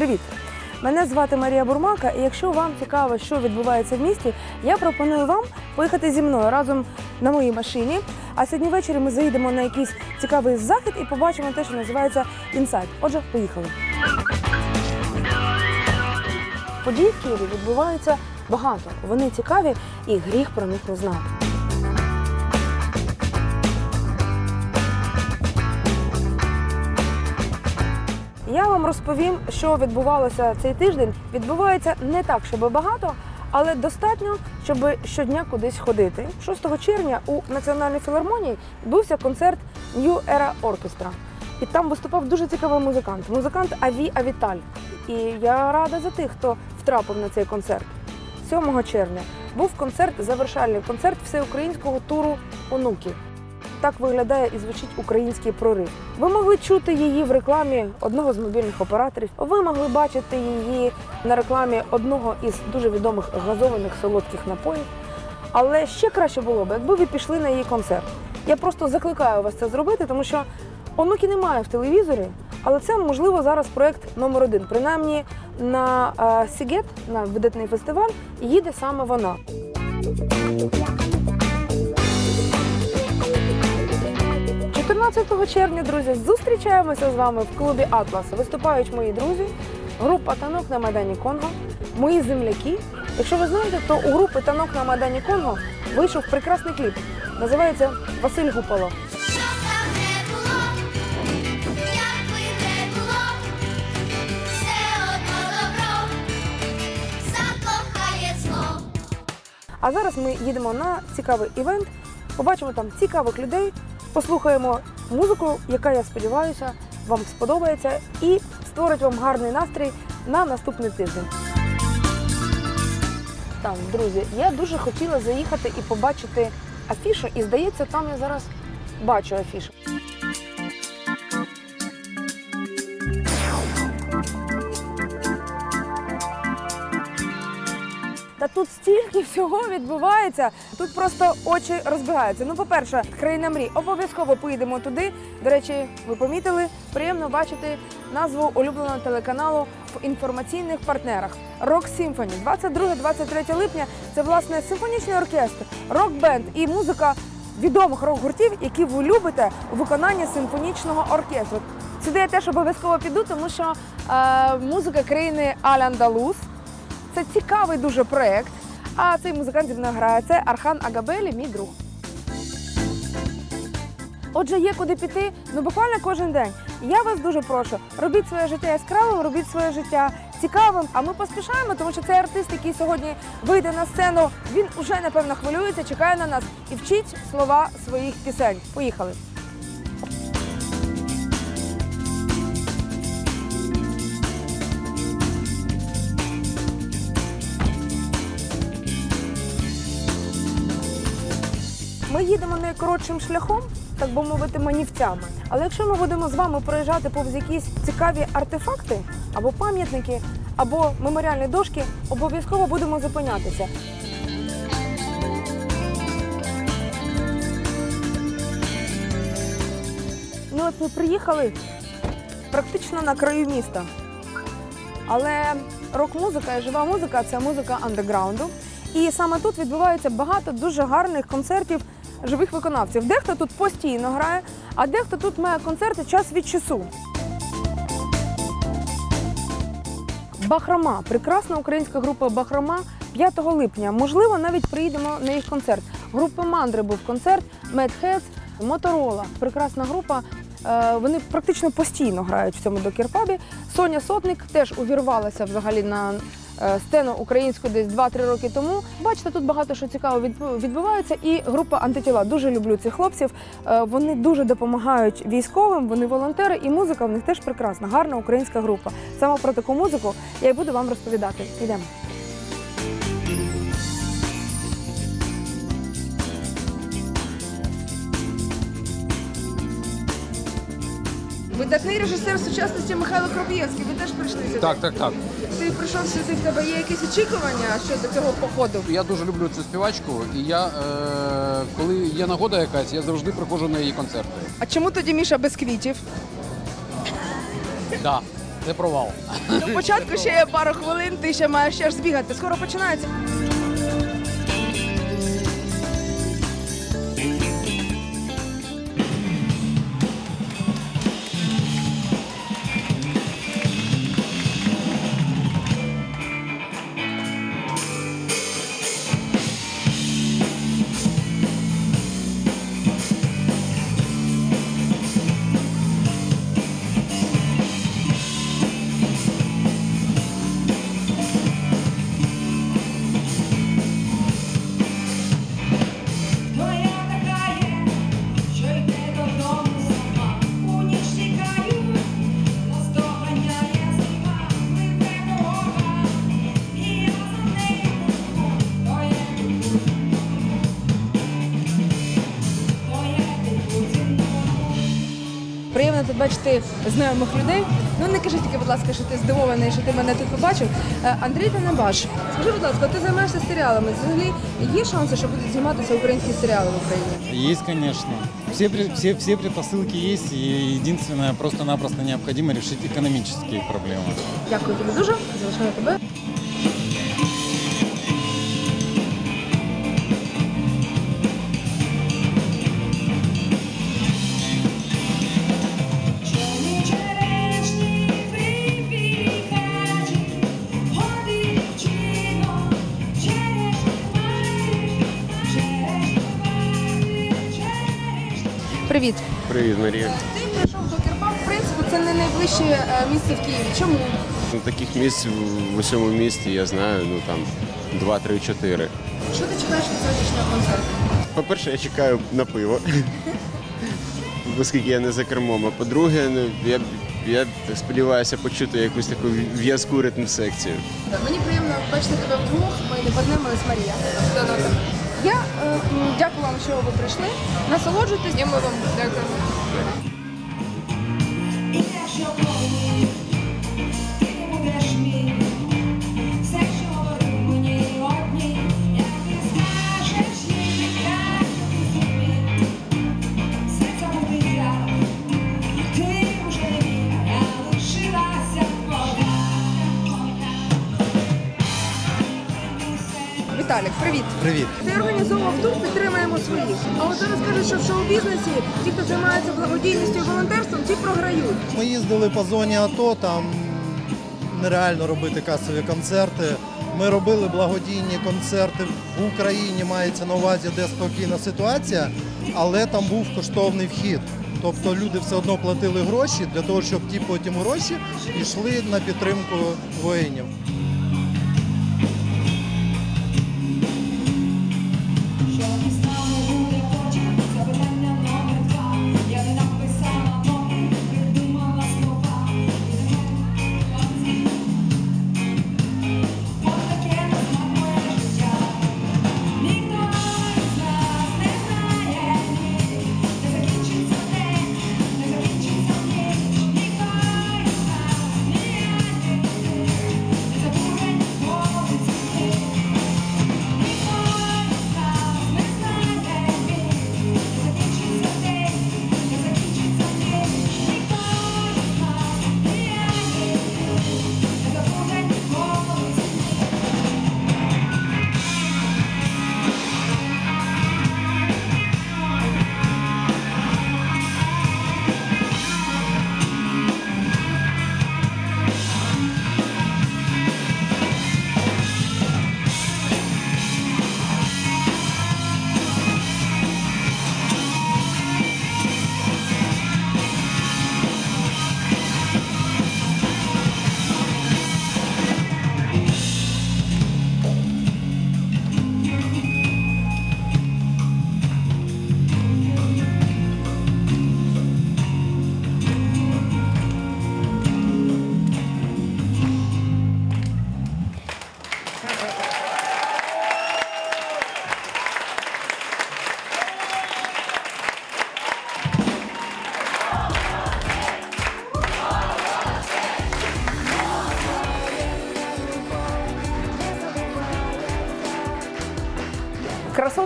Привіт! Мене звати Марія Бурмака, і якщо вам цікаво, що відбувається в місті, я пропоную вам поїхати зі мною разом на моїй машині. А сьогодні ввечері ми заїдемо на якийсь цікавий захід і побачимо те, що називається інсайт. Отже, поїхали. Події в Києві відбуваються багато. Вони цікаві і гріх про них не знати. Я вам розповім, що відбувалося цей тиждень. Відбувається не так, щоб багато, але достатньо, щоб щодня кудись ходити. 6 червня у Національній філармонії відбувся концерт New Era Orchestra. І там виступав дуже цікавий музикант. Музикант Аві Авіталь. І я рада за тих, хто втрапив на цей концерт. 7 червня був концерт, завершальний концерт всеукраїнського туру онуків. Так виглядає і звучить український прорив. Ви могли чути її в рекламі одного з мобільних операторів. Ви могли бачити її на рекламі одного із дуже відомих газованих солодких напоїв. Але ще краще було б, якби ви пішли на її концерт. Я просто закликаю вас це зробити, тому що онуки немає в телевізорі, але це можливо зараз проект номер один. Принаймні на е, Сігет, на видатний фестиваль, їде саме вона. – 14 червня, друзі, зустрічаємося з вами в клубі Атлас. Виступають мої друзі, група танок на Майдані Конго, мої земляки. Якщо ви знаєте, то у групи танок на Майдані Конго вийшов прекрасний кліп. Називається Василь Гупало. А зараз ми їдемо на цікавий івент, побачимо там цікавих людей, послухаємо музику, яка, я сподіваюся, вам сподобається і створить вам гарний настрій на наступний тиждень. Там, друзі, я дуже хотіла заїхати і побачити афішу, і здається, там я зараз бачу афішу. Та тут стільки всього відбувається. Тут просто очі розбігаються. Ну, по-перше, країна мрій. Обов'язково поїдемо туди. До речі, ви помітили, приємно бачити назву улюбленого телеканалу в інформаційних партнерах. Рок Сімфоні. 22-23 липня це власне симфонічний оркестр, рок-бенд і музика відомих рок-гуртів, які ви любите у виконанні симфонічного оркестру. Сюди я теж обов'язково піду, тому що е, музика країни Аль-Андалус. Це цікавий дуже проєкт. А цей музикант зі мною грає. Це Архан Агабелі, мій друг. Отже, є куди піти, ну буквально кожен день. Я вас дуже прошу, робіть своє життя яскравим, робіть своє життя цікавим. А ми поспішаємо, тому що цей артист, який сьогодні вийде на сцену, він уже напевно хвилюється, чекає на нас і вчить слова своїх пісень. Поїхали. Ми їдемо найкоротшим шляхом, так би мовити, манівцями. Але якщо ми будемо з вами проїжджати повз якісь цікаві артефакти або пам'ятники, або меморіальні дошки, обов'язково будемо зупинятися. Ну от ми приїхали практично на краю міста. Але рок-музика і жива музика це музика андеграунду. І саме тут відбувається багато дуже гарних концертів живих виконавців. Дехто тут постійно грає, а дехто тут має концерти час від часу. Бахрома, прекрасна українська група Бахрома 5 липня. Можливо, навіть приїдемо на їх концерт. Групи Мандри був концерт, Mad Моторола. Прекрасна група. Е, Вони практично постійно грають в цьому докерпабі. Соня Сотник теж увірвалася взагалі на е, сцену українську десь 2-3 роки тому. Бачите, тут багато що цікаво відбувається. І група антитіла. Дуже люблю цих хлопців. Е, Вони дуже допомагають військовим, вони волонтери, і музика в них теж прекрасна, гарна українська група. Саме про таку музику я й буду вам розповідати. Ідемо. Видатний режисер сучасності Михайло Кроп'євський. Ви теж прийшли сюди? Так, так, так. Ти прийшов сюди, в тебе є якісь очікування щодо цього походу? Я дуже люблю цю співачку, і я, е, коли є нагода якась, я завжди приходжу на її концерти. А чому тоді Міша без квітів? Да. це провал. До початку ще є пару хвилин, ти ще маєш ще ж збігати. Скоро починається. бачити знайомих людей. Ну не кажи тільки, будь ласка, що ти здивований, що ти мене тут побачив. Е, Андрій Танебаш, скажи, будь ласка, ти займаєшся серіалами. Взагалі є шанси, що будуть зніматися українські серіали в Україні? Есть, конечно. Все, пре- все, все предпосылки есть, и единственное, просто-напросто необходимо решить экономические проблемы. Дякую тобі дуже. Залишаю тебе. Привіт. Привіт, Марія. Ти прийшов до Кірпа, в принципі, це не найближче е, місце в Києві. Чому? Ну, таких місць в- усьому місті я знаю, ну там 2, 3, 4. Що ти чекаєш від сьогоднішнього концерту? По-перше, я чекаю на пиво, оскільки я не за кермом. А по-друге, ну, я, я сподіваюся почути якусь таку в'язку ритм секцію. Мені приємно бачити тебе вдвох. Ми не познайомились, Марія. Я е, дякую вам, що ви прийшли. Насолоджуйтесь, і ми вам дякуємо. Привіт. Ти організовував тур «Підтримаємо своїх. А от зараз кажуть, що в шоу-бізнесі ті, хто займається благодійністю і волонтерством, ті програють. Ми їздили по зоні АТО, там нереально робити касові концерти. Ми робили благодійні концерти в Україні, мається на увазі, де спокійна ситуація, але там був коштовний вхід. Тобто люди все одно платили гроші для того, щоб ті потім гроші йшли на підтримку воїнів.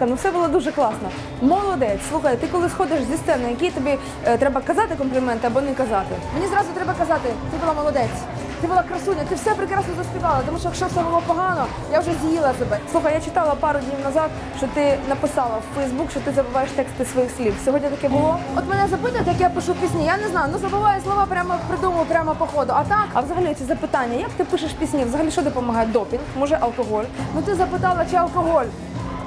Ну все було дуже класно. Молодець. Слухай, ти коли сходиш зі сцени, які тобі е, треба казати компліменти або не казати? Мені зразу треба казати, ти була молодець, ти була красуня, ти все прекрасно заспівала, тому що якщо все було погано, я вже з'їла себе. Слухай, я читала пару днів назад, що ти написала в Фейсбук, що ти забуваєш тексти своїх слів. Сьогодні таке було. От мене запитують, як я пишу пісні. Я не знаю, ну забуваю слова прямо придумую прямо по ходу. А так, А взагалі ці запитання, як ти пишеш пісні? Взагалі що допомагає? Допінг, може алкоголь? ну ти запитала, чи алкоголь?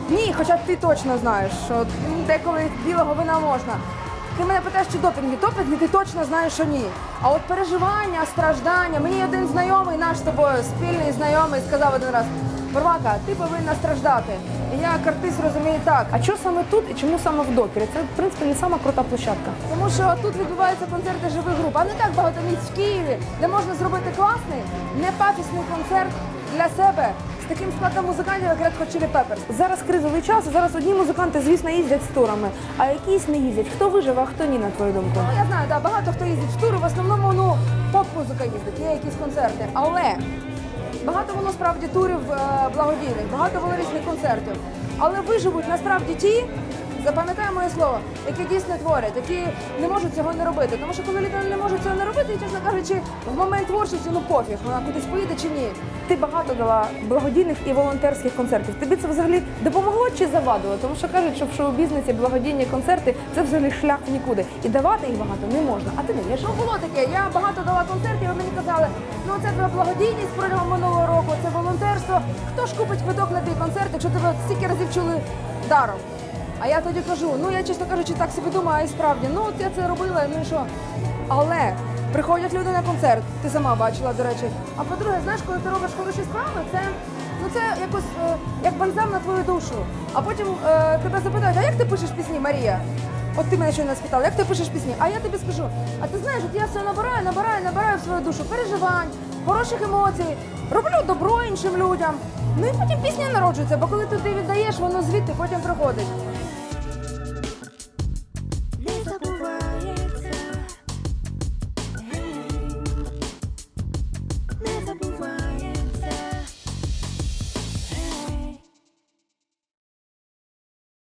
Ні, хоча ти точно знаєш, що деколи білого вина можна. Ти мене питаєш, чи допінги? Допінги ти точно знаєш, що ні. А от переживання, страждання. Мені один знайомий, наш з тобою спільний знайомий, сказав один раз: Барвака, ти повинна страждати. І я як артист розумію так. А що саме тут і чому саме в докері? Це в принципі не сама крута площадка. Тому що тут відбуваються концерти живих груп, а не так багато місць в Києві, де можна зробити класний, непафісний концерт для себе таким складом музикантів, як Red Hot Chili Peppers. Зараз кризовий час, і зараз одні музиканти, звісно, їздять з турами, а якісь не їздять. Хто виживе, а хто ні, на твою думку? Ну, я знаю, да, багато хто їздить в тури, в основному ну, поп-музика їздить, є якісь концерти. Але багато було справді турів е, благодійних, багато було різних концертів. Але виживуть насправді ті, запам'ятай моє слово, які дійсно творять, які не можуть цього не робити. Тому що коли людина не може цього не робити, і, чесно кажучи, в момент творчості ну пофіг, вона кудись поїде чи ні. Ти багато дала благодійних і волонтерських концертів. Тобі це взагалі допомогло чи завадило? Тому що кажуть, що в шоу-бізнесі благодійні концерти це взагалі шлях нікуди. І давати їх багато не можна. А ти даєш. Ну було таке. Я багато дала концертів, і мені казали, ну це твоя благодійність протягом минулого року, це волонтерство. Хто ж купить квиток на твій концерт, якщо тебе стільки разів чули даром? А я тоді кажу, ну я чесно кажучи, так собі думаю, і справді, ну от я це робила, ну і що. Але приходять люди на концерт, ти сама бачила, до речі. А по-друге, знаєш, коли ти робиш хороші справи, це. Ну це якось е, як бальзам на твою душу. А потім е, тебе запитають, а як ти пишеш пісні, Марія? От ти мене щойно спитала, як ти пишеш пісні? А я тобі скажу, а ти знаєш, от я все набираю, набираю, набираю в свою душу переживань, хороших емоцій, роблю добро іншим людям. Ну і потім пісня народжується, бо коли ти віддаєш, воно звідти потім приходить.